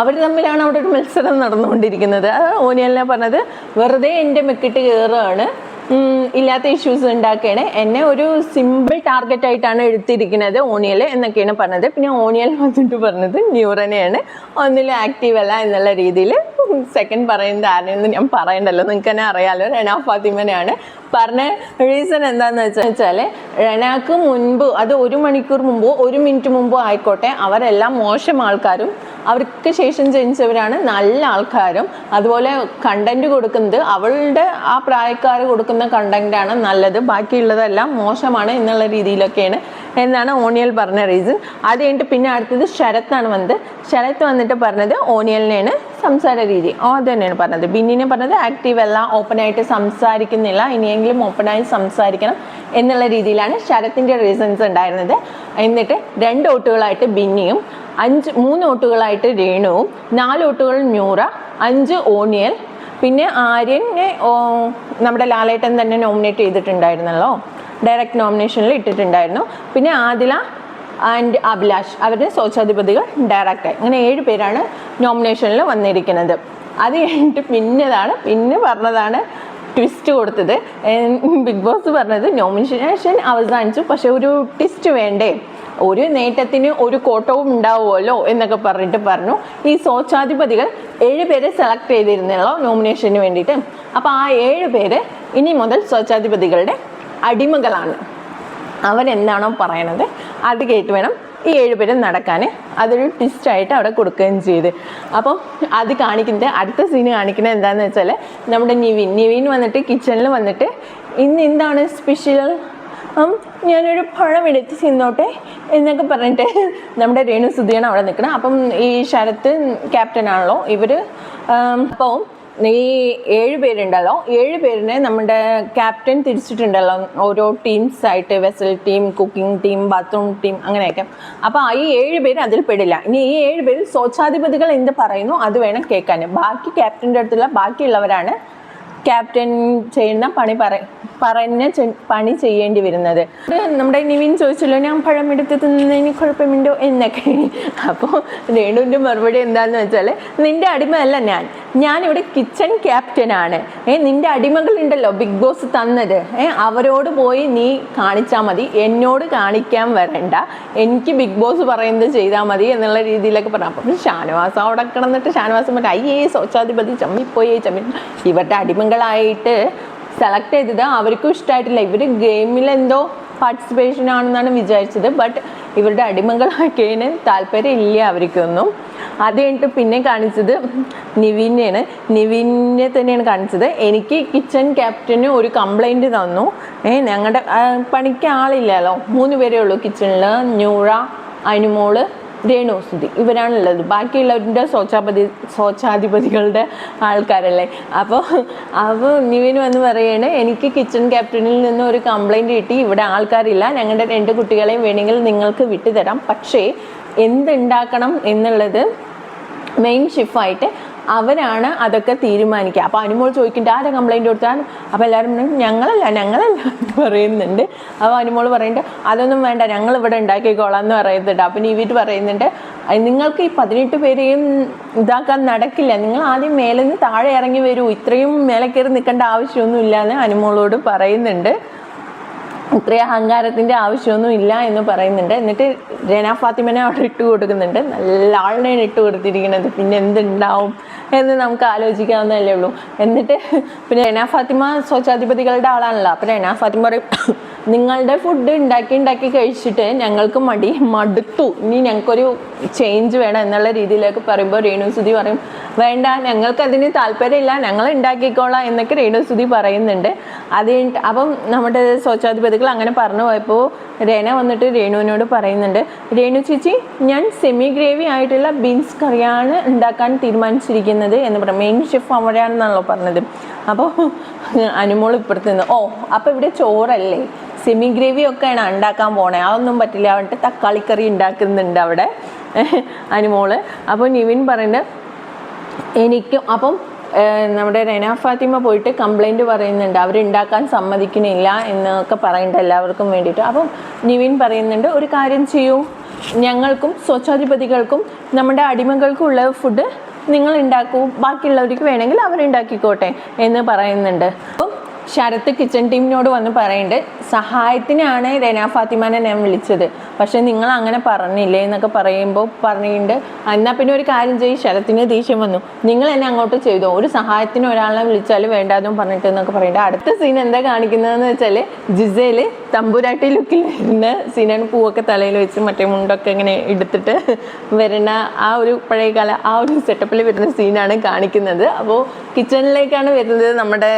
അവർ തമ്മിലാണ് അവിടെ ഒരു മത്സരം നടന്നുകൊണ്ടിരിക്കുന്നത്. ഓനിയലിനെ പറഞ്ഞത്. വെറുതെ എന്റെ മെക്കിട്ട് കയറുകയാണ് ഇല്ലാത്ത ഇഷ്യൂസ് ഉണ്ടാക്കുകയാണ് എന്നെ ഒരു സിമ്പിൾ ടാർഗറ്റ് ആയിട്ടാണ് എടുത്തിരിക്കുന്നത് ഓണിയൽ എന്നൊക്കെയാണ് പറഞ്ഞത്. പിന്നെ ഓണിയൽ വന്നിട്ട് പറഞ്ഞത് ന്യൂറനെയാണ്. ഒന്നിലും ആക്റ്റീവ് അല്ല എന്നുള്ള രീതിയിൽ സെക്കൻഡ് പറയുന്നത് ആരെയെന്ന് ഞാൻ പറയണ്ടല്ലോ. നിങ്ങൾക്ക് തന്നെ അറിയാലോ റെന ഫാത്തിമനെയാണ്. പറഞ്ഞ റീസൺ എന്താണെന്ന് വെച്ചാൽ വെച്ചാൽ മുൻപ് അത് ഒരു മണിക്കൂർ മുമ്പോ ഒരു മിനിറ്റ് മുമ്പോ ആയിക്കോട്ടെ അവരെല്ലാം മോശം ആൾക്കാരും അവർക്ക് ശേഷം ജനിച്ചവരാണ് നല്ല ആൾക്കാരും. അതുപോലെ കണ്ടന്റ് കൊടുക്കുന്നത് അവളുടെ ആ പ്രായക്കാർ കൊടുക്കുന്ന കണ്ടന്റാണ് നല്ലത്. ബാക്കിയുള്ളതെല്ലാം മോശമാണ് എന്നുള്ള രീതിയിലൊക്കെയാണ് എന്നാണ് ഓണിയൽ പറഞ്ഞ റീസൺ അത് കഴിഞ്ഞിട്ട് പിന്നെ അടുത്തത് ശരത്താണ് വന്നത്. ശരത്ത് വന്നിട്ട് പറഞ്ഞത് ഓണിയലിനെയാണ് സംസാര രീതി. ഓ അത് തന്നെയാണ് പറഞ്ഞത്. ബിന്നിനെ പറഞ്ഞത് ആക്റ്റീവ് അല്ല ഓപ്പണായിട്ട് സംസാരിക്കുന്നില്ല ഇനിയെങ്കിലും ഓപ്പണായി സംസാരിക്കണം എന്നുള്ള രീതിയിലാണ് ശരത്തിന്റെ റീസൺസ് ഉണ്ടായിരുന്നത്. എന്നിട്ട് രണ്ട് ഓട്ടുകളായിട്ട് ബിന്നിയും അഞ്ച് മൂന്ന് ഓട്ടുകളായിട്ട് രേണുവും നാല് ഓട്ടുകൾ ന്യൂറ അഞ്ച് ഓണിയൽ. പിന്നെ ആര്യനെ നമ്മുടെ ലാലേട്ടൻ തന്നെ നോമിനേറ്റ് ചെയ്തിട്ടുണ്ടായിരുന്നല്ലോ. ഡയറക്റ്റ് നോമിനേഷനിൽ ഇട്ടിട്ടുണ്ടായിരുന്നു. പിന്നെ ആദില ആൻഡ് അഭിലാഷ് അവരുടെ സ്വച്ഛാധിപതികൾ ഡയറക്റ്റായി അങ്ങനെ ഏഴ് പേരാണ് നോമിനേഷനിൽ വന്നിരിക്കുന്നത്. അത് കഴിഞ്ഞിട്ട് പിന്നതാണ് പിന്നെ പറഞ്ഞതാണ് ട്വിസ്റ്റ് കൊടുത്തത്. ബിഗ് ബോസ് പറഞ്ഞത് നോമിനേഷൻ അവസാനിച്ചു. പക്ഷെ ഒരു ട്വിസ്റ്റ് വേണ്ടേ? ഒരു നേട്ടത്തിന് ഒരു കോട്ടവും ഉണ്ടാവുമല്ലോ എന്നൊക്കെ പറഞ്ഞിട്ട് പറഞ്ഞു. ഈ സ്വച്ഛാധിപതികൾ ഏഴ് പേരെ സെലക്ട് ചെയ്തിരുന്നല്ലോ നോമിനേഷന് വേണ്ടിയിട്ട്. അപ്പോൾ ആ ഏഴ് പേര് ഇനി മുതൽ സ്വച്ഛാധിപതികളുടെ അടിമകളാണ്. അവരെന്താണോ പറയണത് അത് കേട്ട് വേണം ഈ ഏഴുപേരും നടക്കാൻ അതൊരു ട്വിസ്റ്റായിട്ട് അവിടെ കൊടുക്കുകയും ചെയ്ത്. അപ്പം അത് കാണിക്കുന്നത് അടുത്ത സീന് കാണിക്കുന്നത് എന്താണെന്ന് വെച്ചാൽ നമ്മുടെ നിവിൻ. നിവിൻ വന്നിട്ട് കിച്ചണിൽ വന്നിട്ട് ഇന്ന് എന്താണ് സ്പെഷ്യൽ അപ്പം ഞാനൊരു പഴം എടുത്ത് ചെന്നോട്ടെ എന്നൊക്കെ പറഞ്ഞിട്ട് നമ്മുടെ രേണു സുധിയാണ് അവിടെ നിൽക്കണം അപ്പം ഈ ശരത്ത് ക്യാപ്റ്റനാണല്ലോ ഇവർ അപ്പോൾ ഈ ഏഴ് പേരുണ്ടല്ലോ. ഏഴ് പേരിനെ നമ്മുടെ ക്യാപ്റ്റൻ തിരിച്ചിട്ടുണ്ടല്ലോ. ഓരോ ടീംസ് ആയിട്ട് vessel team cooking team bathroom team അങ്ങനെയൊക്കെ. അപ്പോൾ ഈ ഏഴ് പേര് അതിൽ പെടില്ല. ഇനി ഈ ഏഴ് പേരിൽ സ്വച്ഛാധിപതികൾ എന്ത് പറയുന്നു? അത് വേണം കേൾക്കാൻ ബാക്കി ക്യാപ്റ്റന്റെ അടുത്തുള്ള ബാക്കിയുള്ളവരാണ് ക്യാപ്റ്റൻ ചെയ്യുന്ന പണി പറ പറഞ്ഞ പണി ചെയ്യേണ്ടി വരുന്നത്. നമ്മുടെ നിവിൻ ചോദിച്ചല്ലോ ഞാൻ പഴം എടുത്ത് തിന്നതിന് കുഴപ്പമുണ്ടോ? എന്നൊക്കെ. അപ്പോൾ രേണുവിന്റെ മറുപടി എന്താന്ന് വെച്ചാൽ നിന്റെ അടിമയല്ല ഞാൻ. ഞാനിവിടെ കിച്ചൺ ക്യാപ്റ്റനാണ് ഏ നിന്റെ അടിമകളുണ്ടല്ലോ ബിഗ് ബോസ് തന്നത്. ഏ അവരോട് പോയി നീ കാണിച്ചാൽ മതി. എന്നോട് കാണിക്കാൻ വരണ്ട. എനിക്ക് ബിഗ് ബോസ് പറയുന്നത് ചെയ്താൽ മതി എന്നുള്ള രീതിയിലൊക്കെ പറഞ്ഞു. അപ്പം ഷാനവാസം അവിടെ കിടന്നിട്ട് ഷാനവാസം പറഞ്ഞു അയ്യേ സ്വച്ഛാധിപതി ചമ്മിപ്പോയേ ചമ്മി. ഇവരുടെ അടിമകളായിട്ട് സെലക്ട് ചെയ്തത് അവർക്കും ഇഷ്ടമായിട്ടില്ല ഇവർ ഗെയിമിൽ എന്തോ പാർട്ടിസിപ്പേഷൻ ആണെന്നാണ് വിചാരിച്ചത്. ബട്ട് ഇവരുടെ അടിമകളാക്കിയതിന് താല്പര്യം ഇല്ല അവർക്കൊന്നും. അത് കഴിഞ്ഞിട്ട് പിന്നെ കാണിച്ചത് നിവിനെയാണ്. നിവിനെ തന്നെയാണ് കാണിച്ചത്. എനിക്ക് കിച്ചൺ ക്യാപ്റ്റന് ഒരു കംപ്ലൈന്റ് തന്നു. ഏ ഞങ്ങളുടെ പണിക്ക് ആളില്ലല്ലോ. മൂന്ന് പേരേ ഉള്ളൂ കിച്ചണിൽ ന്യൂറ അനുമോൾ രേണുസുതി. ഇവരാണുള്ളത്. ബാക്കിയുള്ളവരുടെ സ്വച്ഛാപതി സ്വച്ഛാധിപതികളുടെ ആൾക്കാരല്ലേ? അപ്പോൾ അപ്പോൾ നിവിൻ വന്ന് പറയാണ് എനിക്ക് കിച്ചൺ ക്യാപ്റ്റനിൽ നിന്ന് ഒരു കംപ്ലൈന്റ് കിട്ടി. ഇവിടെ ആൾക്കാരില്ല. ഞങ്ങളുടെ രണ്ട് കുട്ടികളെയും വേണമെങ്കിൽ നിങ്ങൾക്ക് വിട്ടുതരാം. പക്ഷേ എന്തുണ്ടാക്കണം എന്നുള്ളത് മെയിൻ ഷിഫായിട്ട് അവരാണ് അതൊക്കെ തീരുമാനിക്കുക. അപ്പോൾ അനുമോൾ ചോദിക്കുന്നുണ്ട് ആരെ കംപ്ലൈന്റ് കൊടുത്താൽ അപ്പോൾ എല്ലാവരും ഞങ്ങളല്ല ഞങ്ങളല്ല പറയുന്നുണ്ട്. അപ്പോൾ അനുമോൾ പറയുന്നുണ്ട് അതൊന്നും വേണ്ട ഞങ്ങൾ ഇവിടെ ഉണ്ടാക്കിക്കോളാം എന്ന് പറയുന്നുണ്ട്. അപ്പം നീവിറ്റ് പറയുന്നുണ്ട് നിങ്ങൾക്ക് ഈ പതിനെട്ട് പേരെയും ഇതാക്കാൻ നടക്കില്ല. നിങ്ങൾ ആദ്യം മേലെ നിന്ന് താഴെ ഇറങ്ങി വരൂ. ഇത്രയും മേലെ കയറി നിൽക്കേണ്ട ആവശ്യമൊന്നുമില്ല എന്ന് അനുമോളോട് പറയുന്നുണ്ട്. ഇത്രയും അഹങ്കാരത്തിന്റെ ആവശ്യമൊന്നും ഇല്ല എന്ന് പറയുന്നുണ്ട്. എന്നിട്ട് രന ഫാത്തിമനെ അവിടെ ഇട്ട് കൊടുക്കുന്നുണ്ട്. നല്ല ആളിനെയാണ് ഇട്ട് കൊടുത്തിരിക്കുന്നത്. പിന്നെ എന്തുണ്ടാവും എന്ന് നമുക്ക് ആലോചിക്കാവുന്നതല്ലേ ഉള്ളൂ. എന്നിട്ട് പിന്നെ രന ഫാത്തിമ സ്വച്ഛാധിപതികളുടെ ആളാണല്ലോ. അപ്പം രന ഫാത്തിമ പറയും നിങ്ങളുടെ ഫുഡ് ഉണ്ടാക്കി ഉണ്ടാക്കി കഴിച്ചിട്ട് ഞങ്ങൾക്ക് മടി മടുത്തു. ഇനി ഞങ്ങൾക്കൊരു ചേഞ്ച് വേണം എന്നുള്ള രീതിയിലേക്ക് പറയുമ്പോൾ രേണുസുതി പറയും വേണ്ട ഞങ്ങൾക്ക് അതിന് താല്പര്യമില്ല. ഞങ്ങൾ ഉണ്ടാക്കിക്കോളാം എന്നൊക്കെ രേണുസുതി പറയുന്നുണ്ട്. അത് അപ്പം നമ്മുടെ സ്വച്ഛാധിപതികൾ അങ്ങനെ പറഞ്ഞു പോയപ്പോൾ രേന വന്നിട്ട് രേണുവിനോട് പറയുന്നുണ്ട് രേണു ചേച്ചി ഞാൻ സെമി ഗ്രേവി ആയിട്ടുള്ള ബീൻസ് കറിയാണ് ഉണ്ടാക്കാൻ തീരുമാനിച്ചിരിക്കുന്നത് എന്ന് പറയും മെയിൻ ഷെഫ് അവിടെയാണെന്നാണല്ലോ പറഞ്ഞത്. അപ്പോൾ അനുമോൾ ഇപ്പുറത്ത് നിന്ന് ഓ അപ്പോൾ ഇവിടെ ചോറല്ലേ? സെമി ഗ്രേവി ഒക്കെയാണ് ഉണ്ടാക്കാൻ പോണേ. അതൊന്നും പറ്റില്ല. തക്കാളി തക്കാളിക്കറി ഉണ്ടാക്കുന്നുണ്ട് അവിടെ അനുമോൾ. അപ്പോൾ നിവിൻ പറയുന്നത് എനിക്കും അപ്പം നമ്മുടെ റെന ഫാത്തിമ പോയിട്ട് കംപ്ലൈന്റ് പറയുന്നുണ്ട്. അവരുണ്ടാക്കാൻ സമ്മതിക്കുന്നില്ല എന്നൊക്കെ പറയുന്നുണ്ട് എല്ലാവർക്കും വേണ്ടിയിട്ട്. അപ്പം നിവിൻ പറയുന്നുണ്ട് ഒരു കാര്യം ചെയ്യൂ. ഞങ്ങൾക്കും സ്വച്ഛാധിപതികൾക്കും നമ്മുടെ അടിമകൾക്കും ഉള്ള ഫുഡ് നിങ്ങൾ ഉണ്ടാക്കൂ. ബാക്കിയുള്ളവർക്ക് വേണമെങ്കിൽ അവരുണ്ടാക്കിക്കോട്ടെ എന്ന് പറയുന്നുണ്ട്. അപ്പം ശരത്ത് കിച്ചൺ ടീമിനോട് വന്ന് പറയുന്നുണ്ട് സഹായത്തിനാണ് രന ഫാത്തിമാനെ ഞാൻ വിളിച്ചത്. പക്ഷേ നിങ്ങൾ അങ്ങനെ പറഞ്ഞില്ലേ? എന്നൊക്കെ പറയുമ്പോൾ പറഞ്ഞിട്ടുണ്ട്. എന്നാൽ പിന്നെ ഒരു കാര്യം ചെയ്യും ശരത്തിന് ദേഷ്യം വന്നു. നിങ്ങൾ എന്നെ അങ്ങോട്ട് ചെയ്തു? ഒരു സഹായത്തിന് ഒരാളെ വിളിച്ചാൽ വേണ്ടാന്നും പറഞ്ഞിട്ട് എന്നൊക്കെ പറയുന്നുണ്ട്. അടുത്ത സീൻ എന്താ കാണിക്കുന്നതെന്ന് വെച്ചാൽ ജിസയിൽ തമ്പുരാട്ടി ലുക്കിൽ വരുന്ന സീനാണ് പൂവൊക്കെ തലയിൽ വെച്ച് മറ്റേ മുണ്ടൊക്കെ ഇങ്ങനെ എടുത്തിട്ട് വരുന്ന ആ ഒരു പഴയകാല ആ ഒരു സെറ്റപ്പിൽ വരുന്ന സീനാണ് കാണിക്കുന്നത്. അപ്പോൾ കിച്ചണിലേക്കാണ് വരുന്നത് നമ്മുടെ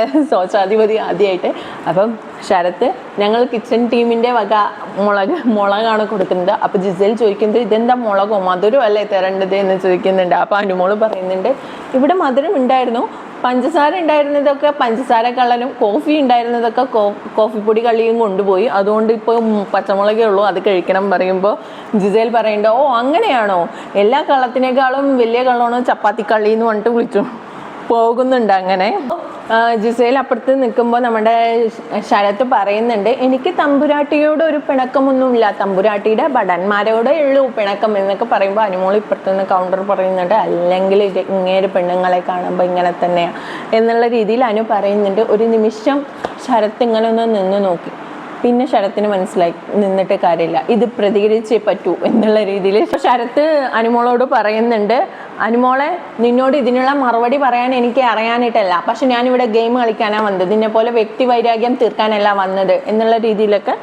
ശോചാധിപതി ആദ്യമായിട്ട് അപ്പം ശരത്ത് ഞങ്ങൾ കിച്ചൺ ടീമിന്റെ വക മുളക് മുളകാണ് കൊടുക്കുന്നത്. അപ്പോൾ ജിസൽ ചോദിക്കുന്നത് ഇതെന്താ മുളകോ? മധുരം അല്ലേ തരേണ്ടത്? എന്ന് ചോദിക്കുന്നുണ്ട്. അപ്പോൾ അനുമോൾ പറയുന്നുണ്ട് ഇവിടെ മധുരം ഉണ്ടായിരുന്നു. പഞ്ചസാര ഉണ്ടായിരുന്നതൊക്കെ പഞ്ചസാര കള്ളനും കോഫി ഉണ്ടായിരുന്നതൊക്കെ കോഫിപ്പൊടി കള്ളിയും കൊണ്ടുപോയി. അതുകൊണ്ട് ഇപ്പോൾ പച്ചമുളകേ ഉള്ളൂ. അത് കഴിക്കണം പറയുമ്പോൾ ജിസേൽ പറയുന്നുണ്ട് ഓ അങ്ങനെയാണോ? എല്ലാ കള്ളത്തിനേക്കാളും വലിയ കള്ളമാണോ ചപ്പാത്തി കള്ളി എന്ന് പറഞ്ഞിട്ട് വിളിച്ചു. പോകുന്നുണ്ട് അങ്ങനെ. ജിസയിൽ അപ്പുറത്ത് നിൽക്കുമ്പോൾ നമ്മുടെ ശരത്ത് പറയുന്നുണ്ട് എനിക്ക് തമ്പുരാട്ടിയോട് ഒരു പിണക്കമൊന്നുമില്ല. തമ്പുരാട്ടിയുടെ ഭടന്മാരോടെ ഉള്ളൂ പിണക്കം എന്നൊക്കെ പറയുമ്പോൾ അനുമോൾ ഇപ്പുറത്ത് നിന്ന് കൗണ്ടർ പറയുന്നുണ്ട് അല്ലെങ്കിൽ ഇങ്ങേര് പെണ്ണുങ്ങളെ കാണുമ്പോൾ ഇങ്ങനെ തന്നെയാണ് എന്നുള്ള രീതിയിൽ അനു പറയുന്നുണ്ട്. ഒരു നിമിഷം ശരത്ത് ഇങ്ങനെ ഒന്ന് നിന്ന് നോക്കി. പിന്നെ ശരത്തിന് മനസ്സിലായി നിന്നിട്ട് കാര്യമില്ല. ഇത് പ്രതികരിച്ചേ പറ്റൂ എന്നുള്ള രീതിയിൽ. ശരത്ത് അനുമോളോട് പറയുന്നുണ്ട് അനുമോളെ നിന്നോട് ഇതിനുള്ള മറുപടി പറയാൻ എനിക്ക് അറിയാനായിട്ടല്ല. പക്ഷെ ഞാനിവിടെ ഗെയിം കളിക്കാനാണ് വന്നത്. നിന്നെ പോലെ വ്യക്തി വൈരാഗ്യം തീർക്കാനല്ല വന്നത് എന്നുള്ള രീതിയിലൊക്കെ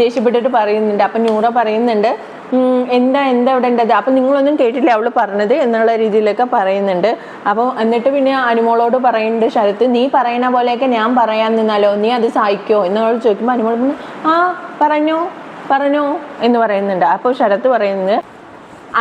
ദേഷ്യപ്പെട്ടിട്ട് പറയുന്നുണ്ട്. അപ്പം ന്യൂറ പറയുന്നുണ്ട് "ഉം, എന്താ എന്താ ഇവിടെ ഉണ്ടത്? അപ്പം നിങ്ങളൊന്നും കേട്ടില്ല അവൾ പറഞ്ഞത് എന്നുള്ള രീതിയിലൊക്കെ പറയുന്നുണ്ട്. അപ്പോൾ എന്നിട്ട് പിന്നെ അനുമോളോട് പറയുന്നുണ്ട് ശരത്ത് നീ പറയണ പോലെയൊക്കെ ഞാൻ പറയാൻ നിന്നാലോ? നീ അത് സഹായിക്കോ എന്നോട് ചോദിക്കുമ്പോൾ അനുമോൾ ആ പറഞ്ഞോ പറഞ്ഞോ എന്ന് പറയുന്നുണ്ട്. അപ്പോൾ ശരത്ത് പറയുന്നത്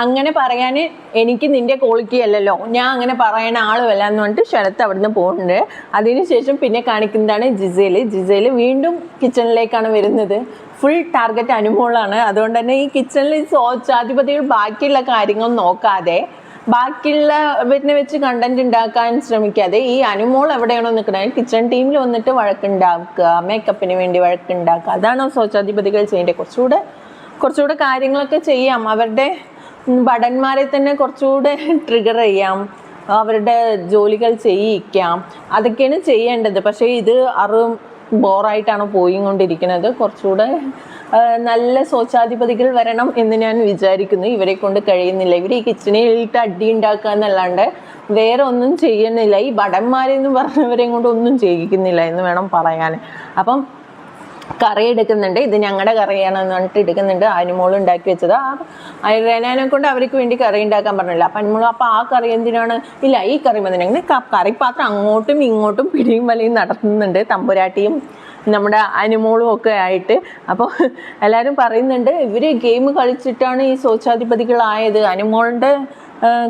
അങ്ങനെ പറയാൻ എനിക്ക് നിന്റെ ക്വാളിറ്റി അല്ലല്ലോ. ഞാൻ അങ്ങനെ പറയണ ആളുമല്ല എന്ന് പറഞ്ഞിട്ട് ശരത്ത് അവിടുന്ന് പോകുന്നുണ്ട്. അതിനുശേഷം പിന്നെ കാണിക്കുന്നതാണ് ജിസേൽ. ജിസേൽ വീണ്ടും കിച്ചണിലേക്കാണ് വരുന്നത്. ഫുൾ ടാർഗറ്റ് അനുമോളാണ്. അതുകൊണ്ട് തന്നെ ഈ കിച്ചണിൽ സ്വച്ഛാധിപതികൾ ബാക്കിയുള്ള കാര്യങ്ങൾ നോക്കാതെ ബാക്കിയുള്ളവരിനെ വെച്ച് കണ്ടന്റ് ഉണ്ടാക്കാൻ ശ്രമിക്കാതെ ഈ അനുമോൾ എവിടെയാണോ നിൽക്കുന്നത്? കിച്ചൺ ടീമിൽ വന്നിട്ട് വഴക്കുണ്ടാക്കുക മേക്കപ്പിന് വേണ്ടി വഴക്കുണ്ടാക്കുക. അതാണോ സ്വച്ഛാധിപതികൾ ചെയ്യേണ്ടത്? കുറച്ചുകൂടെ കുറച്ചുകൂടെ കാര്യങ്ങളൊക്കെ ചെയ്യാം. അവരുടെ ഭടന്മാരെ തന്നെ കുറച്ചുകൂടെ ട്രിഗർ ചെയ്യാം. അവരുടെ ജോലികൾ ചെയ്യിക്കാം. അതൊക്കെയാണ് ചെയ്യേണ്ടത്. പക്ഷേ ഇത് അറും ബോറായിട്ടാണ് പോയിക്കൊണ്ടിരിക്കുന്നത്. കുറച്ചുകൂടെ നല്ല സ്വച്ഛാധിപതികൾ വരണം എന്ന് ഞാൻ വിചാരിക്കുന്നു. ഇവരെ കൊണ്ട് കഴിയുന്നില്ല. ഇവർ ഈ കിച്ചണിലിട്ട് അടി ഉണ്ടാക്കുക എന്നല്ലാണ്ട് വേറെ ഒന്നും ചെയ്യുന്നില്ല. ഈ ഭടന്മാരെന്ന് പറഞ്ഞവരെയും കൊണ്ട് ഒന്നും ചെയ്യിക്കുന്നില്ല എന്ന് വേണം പറയാൻ. അപ്പം കറി എടുക്കുന്നുണ്ട് ഇത് ഞങ്ങളുടെ കറിയാണെന്ന് പറഞ്ഞിട്ട് എടുക്കുന്നുണ്ട്. അനുമോൾ ഉണ്ടാക്കി വെച്ചത്. ആ റെനാനെ കൊണ്ട് അവർക്ക് വേണ്ടി കറി ഉണ്ടാക്കാൻ പറഞ്ഞില്ല. അപ്പം അനുമോൾ അപ്പം ആ കറി എന്തിനാണ്? ഇല്ല ഈ കറി അങ്ങനെ കറിപ്പാത്രം അങ്ങോട്ടും ഇങ്ങോട്ടും പിടിയും വലിയും നടത്തുന്നുണ്ട്. തമ്പുരാട്ടിയും നമ്മുടെ അനുമോളും ഒക്കെ ആയിട്ട്. അപ്പോൾ എല്ലാവരും പറയുന്നുണ്ട് ഇവർ ഗെയിം കളിച്ചിട്ടാണ് ഈ സ്വച്ഛാധിപതികളായത് അനുമോളിന്റെ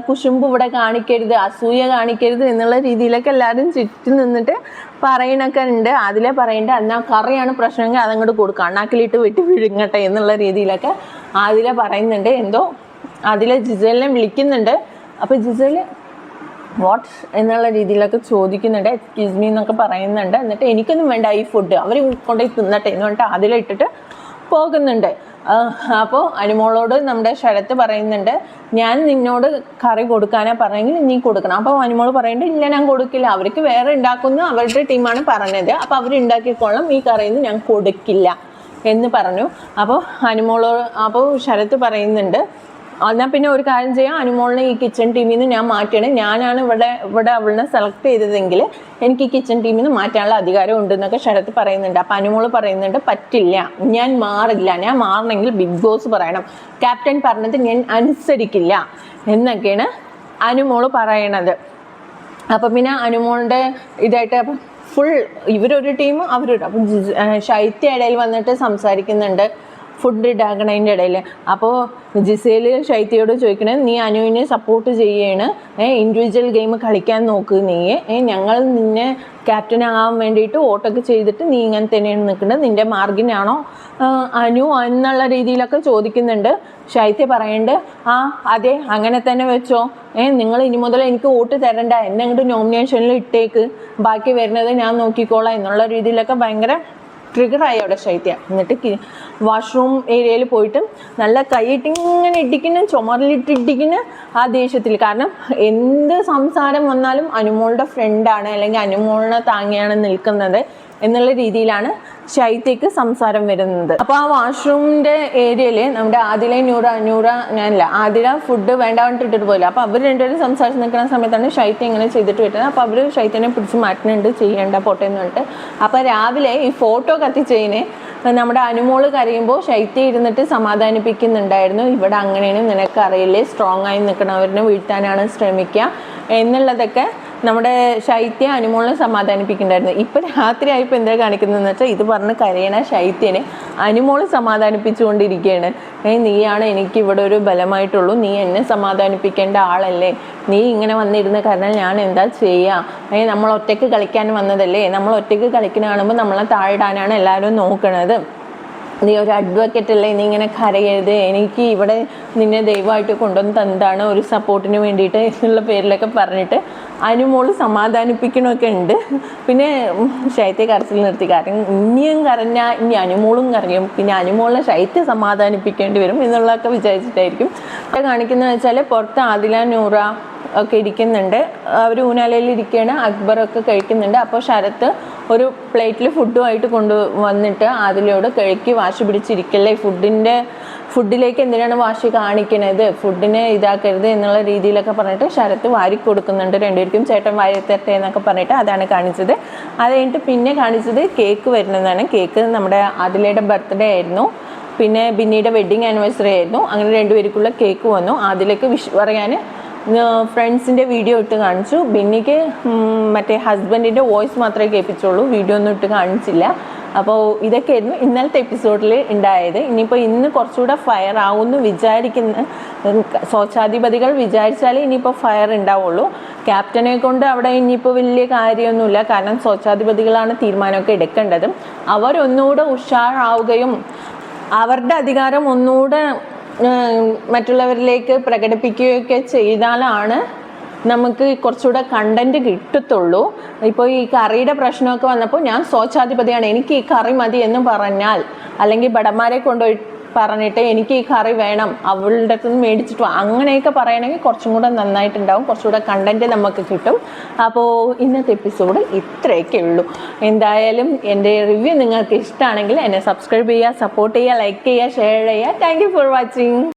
കുശുമ്പ് ഇവിടെ കാണിക്കരുത് അസൂയ കാണിക്കരുത് എന്നുള്ള രീതിയിലൊക്കെ എല്ലാവരും ചുറ്റും നിന്നിട്ട് പറയണൊക്കെ ഉണ്ട്. അതിലെ പറയണ്ട. എന്നാൽ കറിയാണ് പ്രശ്നമെങ്കിൽ അതങ്ങോട്ട് കൊടുക്കുക അണ്ണാക്കിലിട്ട് വെട്ടി വിഴുങ്ങട്ടെ എന്നുള്ള രീതിയിലൊക്കെ അതിലെ പറയുന്നുണ്ട്. എന്തോ അതിലെ ജിസലിനെ വിളിക്കുന്നുണ്ട്. അപ്പോൾ ജിസൽ വാട്ട്? എന്നുള്ള രീതിയിലൊക്കെ ചോദിക്കുന്നുണ്ട്. എക്സ്ക്യൂസ് മീ എന്നൊക്കെ പറയുന്നുണ്ട്. എന്നിട്ട് എനിക്കൊന്നും വേണ്ട ഈ ഫുഡ് അവർ കൊണ്ടുപോയി തിന്നട്ടെ എന്ന് പറഞ്ഞിട്ട് അതിലിട്ടിട്ട് പോകുന്നുണ്ട്. അപ്പോൾ അനുമോളോട് നമ്മുടെ ശരത്ത് പറയുന്നുണ്ട് ഞാൻ നിന്നോട് കറി കൊടുക്കാനാ പറഞ്ഞെങ്കിൽ നീ കൊടുക്കണം. അപ്പോൾ അനുമോൾ പറയുന്നുണ്ട് ഇല്ല ഞാൻ കൊടുക്കില്ല. അവർക്ക് വേറെ ഉണ്ടാക്കുന്ന അവരുടെ ടീമാണ് പറഞ്ഞത്. അപ്പോൾ അവർ ഉണ്ടാക്കിക്കോളാം ഈ കറിയിൽ ഞാൻ കൊടുക്കില്ല. എന്ന് പറഞ്ഞു. അപ്പോൾ അനുമോളോ അപ്പോൾ ശരത്ത് പറയുന്നുണ്ട് എന്നാൽ പിന്നെ ഒരു കാര്യം ചെയ്യാം. അനുമോളിനെ ഈ കിച്ചൺ ടീമിൽ നിന്ന് ഞാൻ മാറ്റണേ ഞാനാണ് ഇവിടെ ഇവിടെ അവളിനെ സെലക്ട് ചെയ്തതെങ്കിൽ എനിക്ക് ഈ കിച്ചൺ ടീമിൽ നിന്ന് മാറ്റാനുള്ള അധികാരം ഉണ്ടെന്നൊക്കെ ശരത്ത് പറയുന്നുണ്ട്. അപ്പം അനുമോൾ പറയുന്നുണ്ട് പറ്റില്ല. ഞാൻ മാറില്ല. ഞാൻ മാറണമെങ്കിൽ ബിഗ് ബോസ് പറയണം. ക്യാപ്റ്റൻ പറഞ്ഞത് ഞാൻ അനുസരിക്കില്ല. എന്നൊക്കെയാണ് അനുമോൾ പറയണത്. അപ്പം പിന്നെ അനുമോളിന്റെ ഇതായിട്ട് ഫുൾ ഇവരൊരു ടീം അവരൊരു അപ്പം ശൈത്യ ഇടയിൽ വന്നിട്ട് സംസാരിക്കുന്നുണ്ട്. ഫുഡ് ഇടാക്കണതിന്റെ ഇടയിൽ അപ്പോൾ ജിസേൽ ശൈത്യയോട് ചോദിക്കണേ നീ അനുവിനെ സപ്പോർട്ട് ചെയ്യാണ്. ഏ ഇൻഡിവിജ്വൽ ഗെയിം കളിക്കാൻ നോക്ക് നീ. ഏ ഞങ്ങൾ നിന്നെ ക്യാപ്റ്റൻ ആകാൻ വേണ്ടിയിട്ട് വോട്ടൊക്കെ ചെയ്തിട്ട് നീ ഇങ്ങനെ തന്നെയാണ് നിൽക്കുന്നത് നിന്റെ മാർഗിനാണോ അനു എന്നുള്ള രീതിയിലൊക്കെ ചോദിക്കുന്നുണ്ട്. ശൈത്യ പറയണ്ട് ആ അതെ അങ്ങനെ തന്നെ വെച്ചോ. ഏ നിങ്ങൾ ഇനി മുതൽ എനിക്ക് വോട്ട് തരണ്ട. എന്നെ അങ്ങോട്ട് നോമിനേഷനിൽ ഇട്ടേക്ക്. ബാക്കി വരുന്നത് ഞാൻ നോക്കിക്കോളാം എന്നുള്ള രീതിയിലൊക്കെ ഭയങ്കര ട്രിഗറായി അവിടെ ശൈത്യ. എന്നിട്ട് വാഷ്റൂം ഏരിയയിൽ പോയിട്ട് നല്ല കൈയിട്ടിങ്ങനെ ഇടിക്കുന്ന ചുമറിലിട്ട് ഇടിക്കുന്ന ആ ദേഷ്യത്തിൽ. കാരണം എന്ത് സംസാരം വന്നാലും അനുമോളുടെ ഫ്രണ്ടാണ് അല്ലെങ്കിൽ അനുമോളിനെ താങ്ങിയാണ് നിൽക്കുന്നത്. എന്നുള്ള രീതിയിലാണ് ശൈത്യക്ക് സംസാരം വരുന്നത്. അപ്പോൾ ആ വാഷ്റൂമിന്റെ ഏരിയയിൽ നമ്മുടെ ആദില ന്യൂറ ന്യൂറ ഞാനില്ല ആദില ഫുഡ് വേണ്ട പറഞ്ഞിട്ട് ഇട്ടിട്ട് പോയില്ല. അപ്പോൾ അവർ രണ്ടുപേരും സംസാരിച്ച് നിൽക്കുന്ന സമയത്താണ് ശൈത്യം ഇങ്ങനെ ചെയ്തിട്ട് വരുന്നത്. അപ്പോൾ അവർ ശൈത്യനെ പിടിച്ച് മാറ്റുന്നുണ്ട് ചെയ്യേണ്ട പോട്ടെ എന്ന് പറഞ്ഞിട്ട്. അപ്പോൾ രാവിലെ ഈ ഫോട്ടോ കത്തിച്ചതിന് നമ്മുടെ അനുമോൾ കരയുമ്പോൾ ശൈത്യം ഇരുന്നിട്ട് സമാധാനിപ്പിക്കുന്നുണ്ടായിരുന്നു. ഇവിടെ അങ്ങനെയാണ് നിനക്കറിയില്ലേ സ്ട്രോങ് ആയി നിൽക്കണവരിനെ വീഴ്ത്താനാണ് ശ്രമിക്കുക എന്നുള്ളതൊക്കെ നമ്മുടെ ശൈത്യ അനുമോളിനെ സമാധാനിപ്പിക്കുന്നുണ്ടായിരുന്നു. ഇപ്പം രാത്രി ആയപ്പോൾ എന്താ കാണിക്കുന്നതെന്ന് വെച്ചാൽ ഇത് പറഞ്ഞ് കരയണ ശൈത്യനെ അനുമോൾ സമാധാനിപ്പിച്ചുകൊണ്ടിരിക്കുകയാണ് ഏ നീയാണ് എനിക്ക് ഇവിടെ ഒരു ബലമായിട്ടുള്ളൂ. നീ എന്നെ സമാധാനിപ്പിക്കേണ്ട ആളല്ലേ? നീ ഇങ്ങനെ വന്നിരുന്ന കാരണം ഞാൻ എന്താ ചെയ്യുക ഏ നമ്മൾ ഒറ്റയ്ക്ക് കളിക്കാൻ വന്നതല്ലേ? നമ്മൾ ഒറ്റയ്ക്ക് കളിക്കുന്ന കാണുമ്പോൾ നമ്മളെ താഴിടാനാണ് എല്ലാവരും നോക്കണത്. നീ ഒരു അഡ്വക്കേറ്റ് അല്ലേ? നീ ഇങ്ങനെ കരയരുത്. എനിക്ക് ഇവിടെ നിന്നെ ദൈവമായിട്ട് കൊണ്ടുവന്ന് തന്നതാണ്. ഒരു സപ്പോർട്ടിന് വേണ്ടിയിട്ട് എന്നുള്ള പേരിലൊക്കെ പറഞ്ഞിട്ട് അനുമോൾ സമാധാനിപ്പിക്കണമൊക്കെ ഉണ്ട്. പിന്നെ ശൈത്യ കരച്ചിൽ നിർത്തി. കാരണം ഇനിയും കരഞ്ഞാൽ ഇനി അനുമോളും കറിയും പിന്നെ അനുമോളെ ശൈത്യ സമാധാനിപ്പിക്കേണ്ടി വരും എന്നുള്ളതൊക്കെ വിചാരിച്ചിട്ടായിരിക്കും. കാണിക്കുന്നത് വെച്ചാൽ പുറത്ത് ആദില നൂറ ഒക്കെ ഇരിക്കുന്നുണ്ട്. അവർ ഊനാലയിൽ ഇരിക്കുകയാണ് അക്ബറൊക്കെ കഴിക്കുന്നുണ്ട്. അപ്പോൾ ശരത്ത് ഒരു പ്ലേറ്റിൽ ഫുഡുമായിട്ട് കൊണ്ട് വന്നിട്ട് കഴുക്കി വാശി പിടിച്ചിരിക്കല്ലേ? ഫുഡിന്റെ ഫുഡിലേക്ക് എന്തിനാണ് വാശി കാണിക്കണത്? ഫുഡിനെ ഇതാക്കരുത് എന്നുള്ള രീതിയിലൊക്കെ പറഞ്ഞിട്ട് ശരത്ത് വാരി കൊടുക്കുന്നുണ്ട് രണ്ടുപേർക്കും. ചേട്ടൻ വാരി തരട്ടെ എന്നൊക്കെ പറഞ്ഞിട്ട് അതാണ് കാണിച്ചത്. അത് കഴിഞ്ഞിട്ട് പിന്നെ കാണിച്ചത് കേക്ക് വരുന്നതാണ്. കേക്ക് നമ്മുടെ അതിലയുടെ ബർത്ത്ഡേ ആയിരുന്നു. പിന്നെ ബിന്നിയുടെ വെഡ്ഡിങ് ആനിവേഴ്സറി ആയിരുന്നു. അങ്ങനെ രണ്ടുപേർക്കുള്ള കേക്ക് വന്നു. അതിലേക്ക് വിഷ് പറയാൻ ഫ്രണ്ട്സിന്റെ വീഡിയോ ഇട്ട് കാണിച്ചു. ബിന്നിക്ക് മറ്റേ ഹസ്ബൻഡിന്റെ വോയിസ് മാത്രമേ കേൾപ്പിച്ചുള്ളൂ. വീഡിയോ ഒന്നും ഇട്ട് കാണിച്ചില്ല. അപ്പോൾ ഇതൊക്കെയായിരുന്നു ഇന്നലത്തെ എപ്പിസോഡിൽ ഉണ്ടായത് ഇനിയിപ്പോൾ ഇന്ന് കുറച്ചുകൂടെ ഫയർ ആവുമെന്ന് വിചാരിക്കുന്ന സ്വച്ഛാധിപതികൾ വിചാരിച്ചാലേ ഇനിയിപ്പോൾ ഫയർ ഉണ്ടാവുള്ളൂ ക്യാപ്റ്റനെ കൊണ്ട് അവിടെ ഇനിയിപ്പോൾ വലിയ കാര്യമൊന്നുമില്ല. കാരണം സ്വച്ഛാധിപതികളാണ് തീരുമാനമൊക്കെ എടുക്കേണ്ടത്. അവരൊന്നുകൂടെ ഉഷാറാവുകയും അവരുടെ അധികാരം ഒന്നുകൂടെ മറ്റുള്ളവരിലേക്ക് പ്രകടിപ്പിക്കുകയൊക്കെ ചെയ്താലാണ് നമുക്ക് കുറച്ചുകൂടെ കണ്ടന്റ് കിട്ടത്തുള്ളൂ. ഇപ്പോൾ ഈ കറിയുടെ പ്രശ്നമൊക്കെ വന്നപ്പോൾ ഞാൻ സ്വച്ഛാധിപതിയാണ്. എനിക്ക് ഈ കറി മതി എന്ന് പറഞ്ഞാൽ അല്ലെങ്കിൽ ബടന്മാരെ കൊണ്ടുപോയി പറഞ്ഞിട്ട് എനിക്ക് ഈ കറി വേണം അവളുടെ അടുത്ത് നിന്ന് മേടിച്ചിട്ട്. അങ്ങനെയൊക്കെ പറയണമെങ്കിൽ കുറച്ചും കൂടെ നന്നായിട്ടുണ്ടാവും. കുറച്ചുകൂടെ കണ്ടന്റ് നമുക്ക് കിട്ടും. അപ്പോൾ ഇന്നത്തെ എപ്പിസോഡ് ഇത്രയൊക്കെ ഉള്ളൂ. എന്തായാലും എന്റെ റിവ്യൂ നിങ്ങൾക്ക് ഇഷ്ടമാണെങ്കിൽ എന്നെ സബ്സ്ക്രൈബ് ചെയ്യുക സപ്പോർട്ട് ചെയ്യുക ലൈക്ക് ചെയ്യുക ഷെയർ ചെയ്യുക. Thank for watching